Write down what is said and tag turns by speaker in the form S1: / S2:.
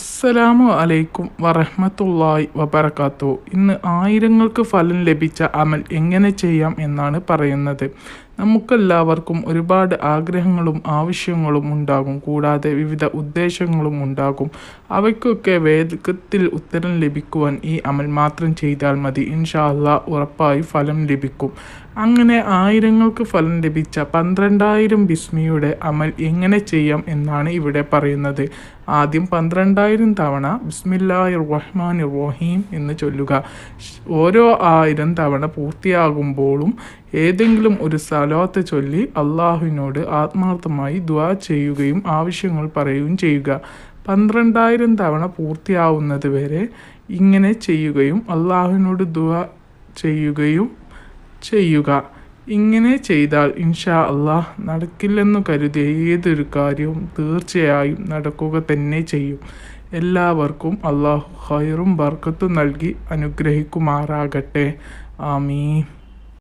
S1: അസ്സലാമു അലൈക്കും വറഹമത്തുള്ളായി വബർക്കാത്തു ഇന്ന് ആയിരങ്ങൾക്ക് ഫലം ലഭിച്ച അമൽ എങ്ങനെ ചെയ്യാം എന്നാണ് പറയുന്നത്. നമുക്കെല്ലാവർക്കും ഒരുപാട് ആഗ്രഹങ്ങളും ആവശ്യങ്ങളും ഉണ്ടാകും. കൂടാതെ വിവിധ ഉദ്ദേശങ്ങളും ഉണ്ടാകും. അവയ്ക്കൊക്കെ വേഗത്തിൽ ഉത്തരം ലഭിക്കുവാൻ ഈ അമൽ മാത്രം ചെയ്താൽ മതി. ഇൻഷാല്ല ഉറപ്പായി ഫലം ലഭിക്കും. അങ്ങനെ ആയിരങ്ങൾക്ക് ഫലം ലഭിച്ച പന്ത്രണ്ടായിരം ബിസ്മിയുടെ അമൽ എങ്ങനെ ചെയ്യാം എന്നാണ് ഇവിടെ പറയുന്നത്. ആദ്യം പന്ത്രണ്ടായിരം തവണ ബിസ്മില്ലാഹി റഹ്മാൻ റഹീം എന്ന് ചൊല്ലുക. ഓരോ ആയിരം തവണ പൂർത്തിയാകുമ്പോഴും ഏതെങ്കിലും ഒരു സ്ഥലത്ത് ചൊല്ലി അള്ളാഹുവിനോട് ആത്മാർത്ഥമായി ദ്വാ ചെയ്യുകയും ആവശ്യങ്ങൾ പറയുകയും ചെയ്യുക. പന്ത്രണ്ടായിരം തവണ പൂർത്തിയാവുന്നത് വരെ ഇങ്ങനെ ചെയ്യുകയും അള്ളാഹുവിനോട് ദ്വാ ചെയ്യുകയും ചെയ്യുക. ഇങ്ങനെ ചെയ്താൽ ഇൻഷാ അള്ളാഹ് നടക്കില്ലെന്നു കരുതിയ ഏതൊരു കാര്യവും തീർച്ചയായും നടക്കുക തന്നെ ചെയ്യും. എല്ലാവർക്കും അള്ളാഹു ഹൈറും ബർക്കത്തും നൽകി അനുഗ്രഹിക്കുമാറാകട്ടെ. ആമീൻ.